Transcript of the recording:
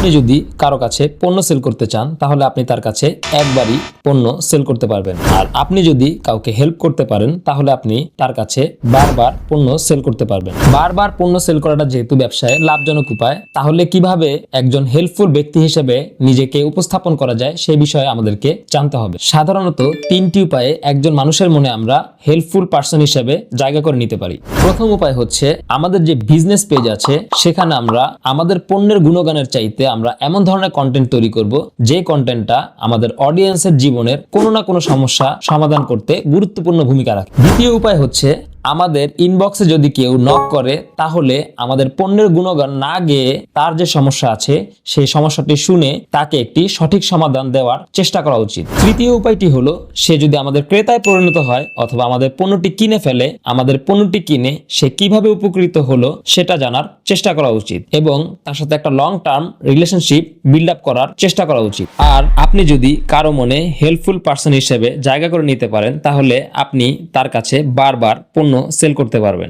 আপনি যদি কারও কাছে পণ্য সেল করতে চান, তাহলে আপনি তার কাছে একবারই পণ্য সেল করতে পারবেন। আর আপনি যদি কাউকে হেল্প করতে পারেন, তাহলে আপনি তার কাছে বারবার পণ্য সেল করতে পারবেন। বারবার পণ্য সেল করাটা যেহেতু ব্যবসায় লাভজনক উপায়, তাহলে কীভাবে একজন হেল্পফুল ব্যক্তি হিসেবে নিজেকে উপস্থাপন করা যায় সেই বিষয়ে আমাদেরকে জানতে হবে। সাধারণত তিনটি উপায়ে একজন মানুষের মনে আমরা হেল্পফুল পার্সন হিসেবে জায়গা করে নিতে পারি। প্রথম উপায় হচ্ছে, আমাদের যে বিজনেস পেজ আছে, সেখানে আমরা আমাদের পণ্যের গুণগানের চাইতে আমরা এমন ধরনের কন্টেন্ট তৈরি করব, যে কন্টেন্টটা আমাদের অডিয়েন্সের জীবনের কোনো না কোনো সমস্যা সমাধান করতে গুরুত্বপূর্ণ ভূমিকা রাখে। দ্বিতীয় উপায় হচ্ছে আমাদের ইনবক্সে যদি কেউ নক করে, তাহলে আমাদের পণ্যের গুণগান না গেয়ে তার যে সমস্যা আছে, সেই সমস্যাটি শুনে তাকে একটি সঠিক সমাধান দেওয়ার চেষ্টা করা উচিত। তৃতীয় উপায়টি হলো, সে যদি আমাদের ক্রেতায় পরিণত হয় অথবা আমাদের পণ্যটি কিনে ফেলে, আমাদের পণ্যটি কিনে সে কীভাবে উপকৃত হলো সেটা জানার চেষ্টা করা উচিত এবং তার সাথে একটা long term relationship build up করার চেষ্টা করা উচিত। আর আপনি যদি কারও মনে হেল্পফুল পার্সন হিসেবে জায়গা করে নিতে পারেন, তাহলে আপনি তার কাছে বারবার পণ্য সেল করতে পারবেন